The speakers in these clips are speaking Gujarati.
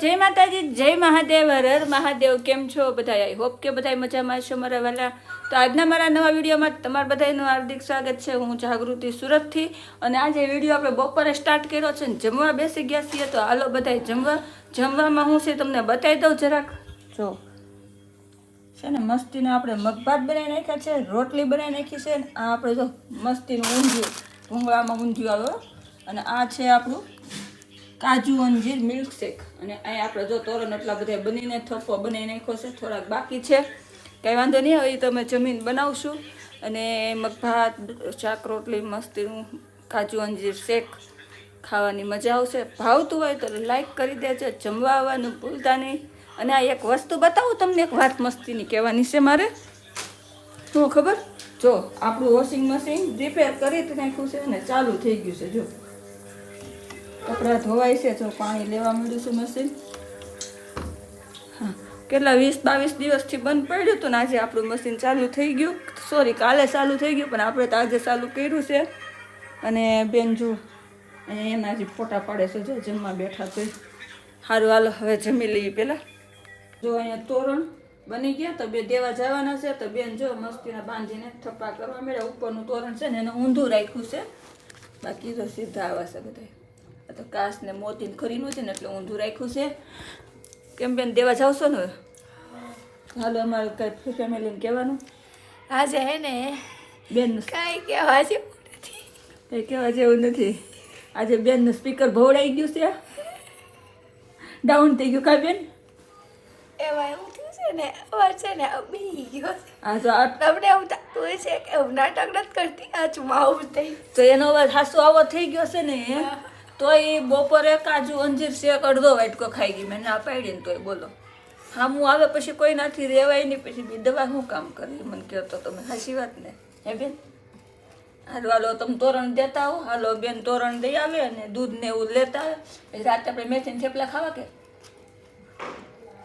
જય માતાજી, જય મહાદેવ, હર મહાદેવ, કેમ છો બધા? આઈ હોપ કે બધા મજામાં છો મારા વાલા. તો આજના મારા નવા વિડીયોમાં તમારા બધાનું હાર્દિક સ્વાગત છે. હું જાગૃતિ સુરતથી અને આજે વીડિયો આપણે બપોરે સ્ટાર્ટ કર્યો છે ને જમવા બેસી ગયા છીએ તો હાલો બધા જમવા. જમવામાં હું છે તમને બતાવી દઉં જરાક. જો, છે ને મસ્તીને આપણે મગભાત બનાવી નાખ્યા છે, રોટલી બનાવી નાખી છે ને આ આપણે જો મસ્તીનું ઊંધિયું, ભૂંગળામાં ઊંધિયું આવ્યો અને આ છે આપણું કાજુ, અંજીર મિલ્કશેક અને અહીંયા આપણે જો તોરણ એટલા બધા બનીને થપ્પો બનાવી નાખ્યો છે, થોડાક બાકી છે. કંઈ વાંધો નહીં, હવે તમે જમીન બનાવશું. અને મગભાત શાક, રોટલી મસ્તીનું કાજુ, અંજીર શેક ખાવાની મજા આવશે. ભાવતું હોય તો લાઈક કરી દેજો જમવા આવવાનું ભૂલતા નહીં. અને આ એક વસ્તુ બતાવું તમને, એક વાત મસ્તીની કહેવાની છે મારે. શું ખબર? જો, આપણું વોશિંગ મશીન રિપેર કરી નાખ્યું છે અને ચાલુ થઈ ગયું છે, જો. કપડાં ધોવાય છે, જો પાણી લેવા મળ્યું છે મશીન હા, કેટલા વીસ બાવીસ દિવસથી બંધ પડ્યું હતું ને આજે આપણું મશીન ચાલુ થઈ ગયું. સોરી કાલે ચાલુ થઈ ગયું, પણ આપણે તો આજે ચાલુ કર્યું છે. અને બેન જો અને એના જે ફોટા પાડે છે, જો જમવા બેઠા તો સારું હાલો, હવે જમી લઈએ પહેલાં. જો અહીંયા તોરણ બની ગયા, તો બે દેવા જવાના છે. તો બેન જો, મસ્તીના બાંધીને થપ્પા કરવા મળ્યા. ઉપરનું તોરણ છે ને, એને ઊંધું રાખ્યું છે. બાકી તો સીધા આવા છે બધા તો કાસ ને મોતીને ખરીનું છે ને એટલે ઊંધું રાખ્યું છે. કેમ બેન દેવા જાવશો ને? હાલો અમારે કઈ ફેમિલીને કહેવાનું? આજે હે ને બેન કાંઈ કહેવા જેવું નથી. કંઈ કહેવા જેવું નથી. આજે બેનનું સ્પીકર ભવડાઈ ગયું છે. ડાઉન થઈ ગયું કા બેન? એમાં એવું થયું છે ને અવાજ છે ને બી ગયો હા તો તમને એવું થતું હોય છે કે હું નાટક નથી કરતી આ ચુમાવું થઈ. તો એનો અવાજ હાસો આવો થઈ ગયો છે ને તો એ બપોરે કાજુ અંજીર શેક અડધો વાટકો ખાઈ ગઈ. મેં ના પાડી ને તોય બોલો. હા હું આવે પછી કોઈ નાથી રેવાય નહીં પછી બી દવા શું કામ કરી? મને કહો તો તમે હાસી વાત ને? હે બેન? હાલો હાલો તમે તોરણ દેતા હો હાલો બેન તોરણ દઈ આવે અને દૂધ ને એવું લેતા આવે. પછી રાતે આપણે મેથીના થેપલા ખાવા કે?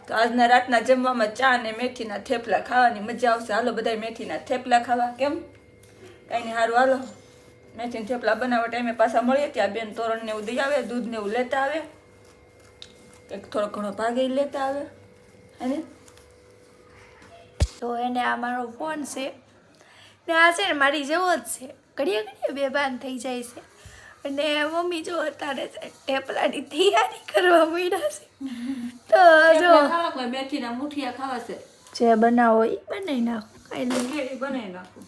તો આજના રાતના જમવામાં ચા ને મેથીના થેપલા ખાવાની મજા આવશે. હાલો બધા મેથીના થેપલા ખાવા. કેમ? કાંઈ નહીં સારું હાલો. મેથીના થેપલા બનાવવા ટાઈમે પાછા મળીએ ત્યાં બેન તોરણ ને એવું દઈ આવે દૂધ ને એવું લેતા આવે. કંઈક થોડો ઘણો ભાગ લેતા આવે. અને તો એને આ મારો ફોન છે. ને આ છે ને મારી જેવો જ છે. ઘડીએ ઘડીએ બેભાન થઈ જાય છે. અને મમ્મી જો અત્યારે ટેપલાની તૈયારી કરવા માંડ્યા છે. તો જો મેથીના મુઠિયા ખાવા છે? જે બનાવો એ બનાવી નાખો. કાંઈ બનાવી નાખું.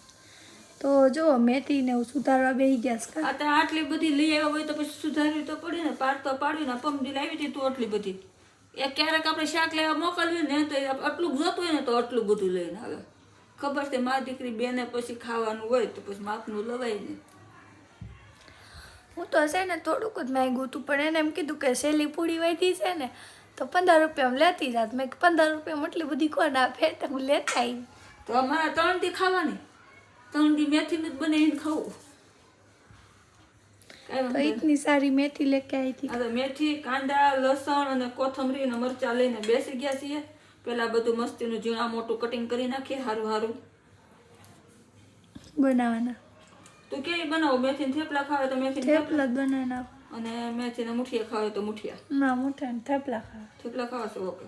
તો જો મેથીને હું સુધારવા બેસી ગયા છે તો આટલી બધી લઈ આવ્યા હોય તો પછી સુધારવી તો પડી ને પાર તો પાડવી ને પમદી લાવી હતી તો આટલી બધી. એ ક્યારેક આપણે શાક લેવા મોકલવી ને તો આટલું જોતું હોય ને તો આટલું બધું લઈને આવે. ખબર છે મારી દીકરી બેને પછી ખાવાનું હોય તો પછી માપનું લવાય ને. હું તો છે ને થોડુંક જ માગ્યું હતું પણ એને એમ કીધું કે સેલી પૂરી વધી છે ને તો પંદર રૂપિયામાં લેતી જાત. મેં પંદર રૂપિયામાં એટલી બધી કોણ આપે? તો હું લેતા આવી. તો અમારા ત્રણથી ખાવાની. દી મેથીનું જ બનાવીને ખાવું. તો ઇતની સારી મેથી લેકે આવી હતી. હવે મેથી કાંદા લસણ અને કોથમરી અને મરચાં લઈને બેસી ગયા છીએ. પેલા બધું મસ્તીનું ઝીણા મોટું કટિંગ કરી નાખીએ હારું હારું. બનાવવાના તું કેવી બનાવો? મેથી થેપલા ખાવે તો મેથી થેપલા. જ બનાવી નાખો અને મેથીના મુઠિયા ખાવે તો મુઠિયા. ના મુઠા ને થેપલા ખાવા. થેપલા ખાવાશે ઓકે?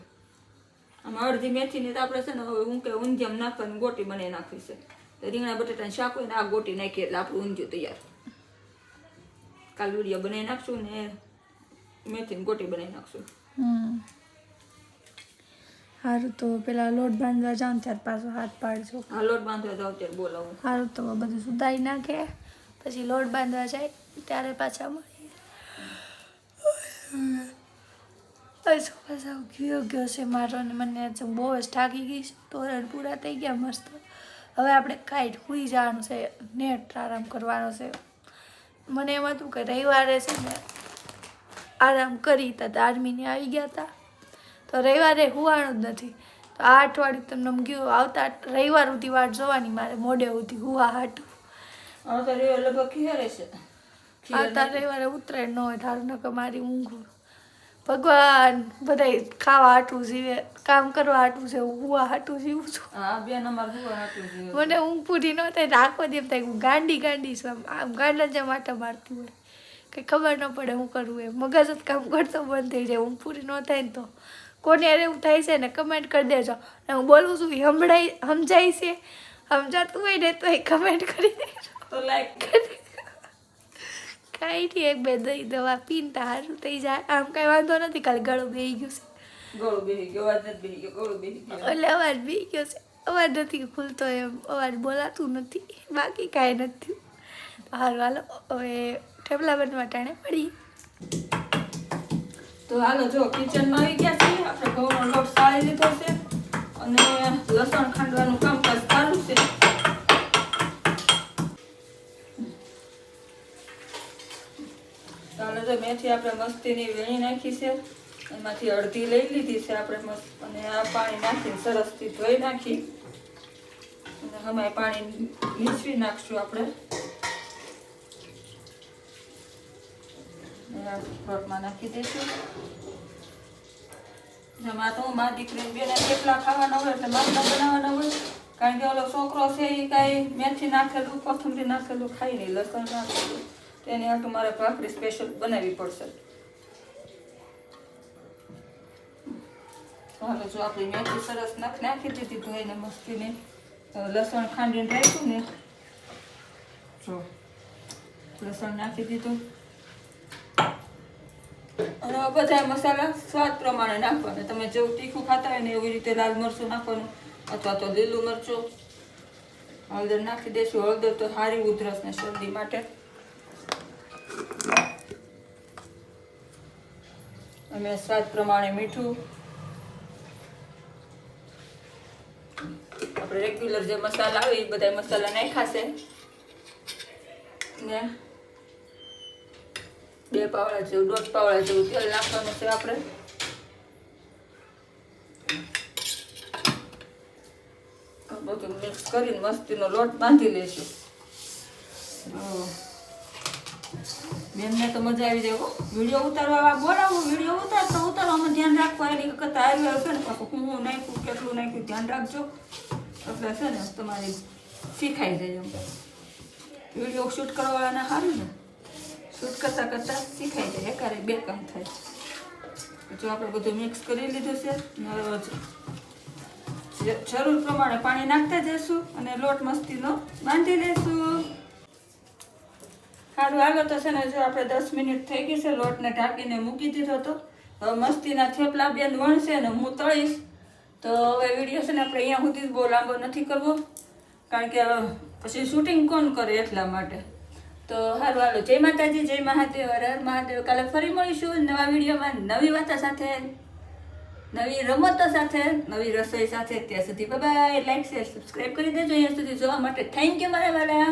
આમાં અડધી મેથીની તો આપણે છે ને હવે હું કે ઊંધિયામ નાખવાની ગોટી બનાવી નાખવી છે. રીંગણા બટાટાનું શાક હોય ને આ ગોટી નાખીએ એટલે આપણું ઊંધિયું તૈયાર. કાલ વીડિયો બનાવી નાખશું ને મેથીની ગોટી બનાવી નાખશું. હમ. સારું તો પેલા લોટ બાંધવા જાઉં ત્યારે પાછો હાથ પાડજો. હા લોટ બાંધવા જાઉં ત્યારે બોલાવું. સારું તો બધું સુધારી નાખે. પછી લોટ બાંધવા જાય ત્યારે પાછા મળીએ. પાછો ગયો ગયો છે મારો ને મને બહુ જ થાકી ગઈ છે. તોરણ પૂરા થઈ ગયા મસ્ત. હવે આપણે કાંઈ સુઈ જવાનું છે નેટ આરામ કરવાનો છે. મને એમ હતું કે રવિવારે છે ને આરામ કરી હતા આર્મીને આવી ગયા હતા તો રવિવારે હુવાનું જ નથી. તો આ અઠવાડિયું તમને ગયું આવતા રવિવાર સુધી વાટ જોવાની મારે મોડે સુધી હુવા હાટું. હવે તો રેવા લગભગ ખીયારે છે. આવતા રવિવારે ઉતરાયણ ન હોય તારું નકર મારી ઊંઘ ભગવાન બધાય ખાવા હાટું જીવે કામ કરવા હાટું છે હુવા હાટું જીવું છું. હા મને ઊંઘ પૂરી ન થાય આખો એમ થાય હું ગાંડી ગાંડી છું આમ આમ ગાંડા જ માટા મારતી હોય. કંઈ ખબર ન પડે હું કરવું એ મગજ જ કામ કરતો બંધ થઈ જાય ઊંઘ પૂરી ન થાય ને તો. કોને અરે એવું થાય છે ને કમેન્ટ કરી દેજો. અને હું બોલું છું હમણાં સંભળાય સમજાય છે. સમજાતું હોય ને તો એ કમેન્ટ કરી દેજો. તો લાઈક કાંઈ નહીં એક બે દહીં દવા પીને સારું થઈ જાય. આમ કાંઈ વાંધો નથી ખાલી ગળું બેહી ગયું છે. ગળું બેહી ગયો અવાજ બેહી ગયો ગળું બેહી ગયું. એટલે અવાજ બેહી ગયો છે. અવાજ નથી ખુલતો એમ અવાજ બોલાતું નથી બાકી કાંઈ નથી. સારું હાલો હવે ઠેપલા બનવા ટાણે પડી તો હાલો જો કિચનમાં આવી ગયા છીએ. આપણે ઘઉંનો લોટ સાળી લીધો છે. અને લસણ ખાંડવાનું કામકાજ ચાલુ છે. આપણે મસ્તીની વેણી નાખી છે. એમાંથી અડધી લઈ લીધી છે આપણે મસ્ત. અને આ પાણી નાખીને સરસથી ધોઈ નાખી. અને હમાય પાણી નીચવી નાખશું આપણે. નાખી દઈશું. થેપલા ખાવાના હોય એટલે માટલા બનાવવાના હોય. કારણ કે ઓલો છોકરો છે એ કાંઈ મેથી નાખેલું, કોથમરી નાખેલું, ખાઈ નહીં, લસણ નાખેલું. તો એની હાટું મારે ભાખરી સ્પેશિયલ બનાવવી પડશે. હાલો, જો આપણી મેથી સરસ નાખ નાખી દીધી ધોઈને મસ્તીને. લસણ ખાંડીને રાખ્યું ને. જો, લસણ નાખી દીધું. અને બધા મસાલા સ્વાદ પ્રમાણે નાખવાના. તમે જેવું તીખું ખાતા હોય ને એવી રીતે લાલ મરચું નાખવાનું અથવા તો લીલું મરચું. હળદર નાખી દેશું. હળદર તો સારી ઉધરસ ને શરદી માટે. અને સ્વાદ પ્રમાણે મીઠું. આપણે રેગ્યુલર જે મસાલા આવે એ બધા મસાલા નાખાશે ને બે પાવડા જેવું, દોઢ પાવડા જેવું તેલ નાખવાનું છે આપણે. બધું મિક્સ કરીને મસ્તીનો લોટ બાંધી લઈશું. બેનને તો મજા આવી જાય. વીડિયો ઉતારવા બોલાવું, વીડિયો ઉતારતો ઉતારવામાં ધ્યાન રાખવા. એની કરતા આવી આવશે ને, પાછું હું નાખ્યું, કેટલું નાખ્યું, ધ્યાન રાખજો. એટલે છે ને, તમારે શીખાઈ જાય એમ. વીડિયો શૂટ કરવાવાળાને સારું ને. શૂટ કરતાં કરતાં શીખાઈ જાય. એકારે બે કામ થાય. જો આપણે બધું મિક્સ કરી લીધું છે જરૂર પ્રમાણે પાણી નાખતા જઈશું અને લોટ મસ્તીનો બાંધી લઈશું સારું હાલો તો છે ને જો આપણે દસ મિનિટ થઈ ગઈ છે, લોટને ઢાંકીને મૂકી દીધો હતો હવે મસ્તીના થેપલા બેન વણશે ને હું તળીશ. તો હવે વીડિયો છે ને આપણે અહીંયા સુધી બહુ લાંબો નથી કરવો, કારણ કે પછી શૂટિંગ કોણ કરે એટલા માટે. તો સારું હાલો, જય માતાજી, જય મહાદેવ, હર હર મહાદેવ. કાલે ફરી મળીશું નવા વિડીયોમાં નવી વાતો સાથે, નવી રમતો સાથે, નવી રસોઈ સાથે. ત્યાં સુધી બાય લાઈક શેર સબસ્ક્રાઈબ કરી દેજો અહીંયા સુધી જોવા માટે. થેન્ક યુ મારા વાલા.